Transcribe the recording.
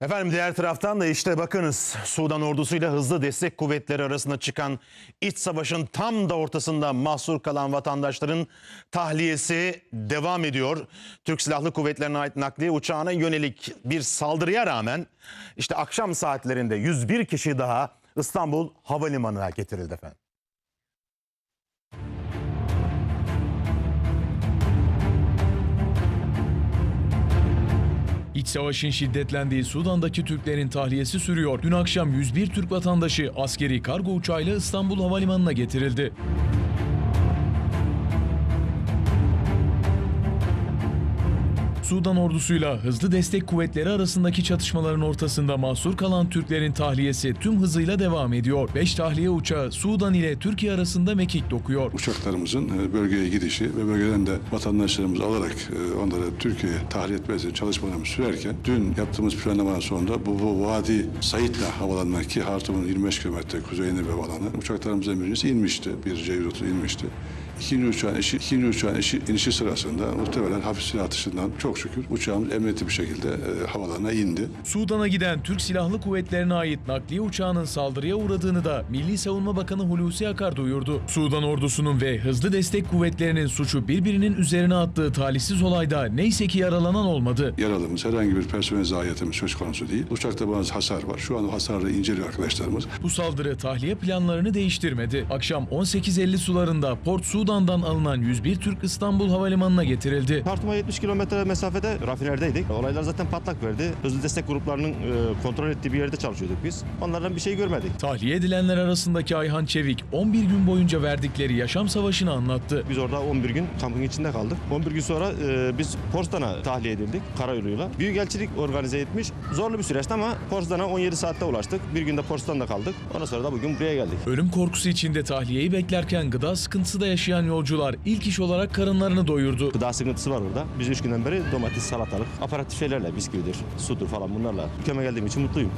Efendim diğer taraftan da işte bakınız Sudan ordusuyla hızlı destek kuvvetleri arasında çıkan iç savaşın tam da ortasında mahsur kalan vatandaşların tahliyesi devam ediyor. Türk Silahlı Kuvvetleri'ne ait nakliye uçağına yönelik bir saldırıya rağmen işte akşam saatlerinde 101 kişi daha İstanbul Havalimanı'na getirildi efendim. İç savaşın şiddetlendiği Sudan'daki Türklerin tahliyesi sürüyor. Dün akşam 101 Türk vatandaşı askeri kargo uçağıyla İstanbul Havalimanı'na getirildi. Sudan ordusuyla hızlı destek kuvvetleri arasındaki çatışmaların ortasında mahsur kalan Türklerin tahliyesi tüm hızıyla devam ediyor. 5 tahliye uçağı Sudan ile Türkiye arasında mekik dokuyor. uçaklarımızın e, bölgeye gidişi ve bölgeden de vatandaşlarımızı alarak e, onları Türkiye'ye tahliye etmesi çalışmalarımız sürerken dün yaptığımız planlamadan sonra bu, bu Vadi Said'le havalanma ki Hartum'un 25 kilometre kuzeyine bir havalanı uçaklarımızdan birincisi inmişti. Bir C-130 inmişti. İkinci uçağın, eşi, ikinci uçağın eşi, inişi sırasında muhtemelen hafif silah atışından çok şükür uçağımız emniyetli bir şekilde e, havalarına indi. Sudan'a giden Türk Silahlı Kuvvetlerine ait nakliye uçağının saldırıya uğradığını da Milli Savunma Bakanı Hulusi Akar duyurdu. Sudan ordusunun ve hızlı destek kuvvetlerinin suçu birbirinin üzerine attığı talihsiz olayda neyse ki yaralanan olmadı. Yaralımız herhangi bir personel zayiatımız söz konusu değil. Uçakta bazı hasar var. Şu an o hasarı inceliyor arkadaşlarımız. Bu saldırı tahliye planlarını değiştirmedi. Akşam 18.50 sularında Port Sudan'dan alınan 101 Türk İstanbul Havalimanı'na getirildi. Kartuma 70 kilometre mesafede rafinerdeydik. Olaylar zaten patlak verdi. Hızlı destek gruplarının e, kontrol ettiği bir yerde çalışıyorduk biz. Onlardan bir şey görmedik. Tahliye edilenler arasındaki Ayhan Çevik 11 gün boyunca verdikleri yaşam savaşını anlattı. Biz orada 11 gün kampın içinde kaldık. 11 gün sonra e, biz Porsdan'a tahliye edildik karayoluyla. Büyükelçilik organize etmiş. Zorlu bir süreçti ama Porsdan'a 17 saatte ulaştık. Bir günde Porsdan'da kaldık. Ondan sonra da bugün buraya geldik. Ölüm korkusu içinde tahliyeyi beklerken gıda sıkıntısı da yaşayan yolcular ilk iş olarak karınlarını doyurdu. Gıda sıkıntısı var orada. Biz 3 günden beri domates, salatalık, aparatif şeylerle bisküvidir, sudur falan bunlarla. Ülkeme geldiğim için mutluyum.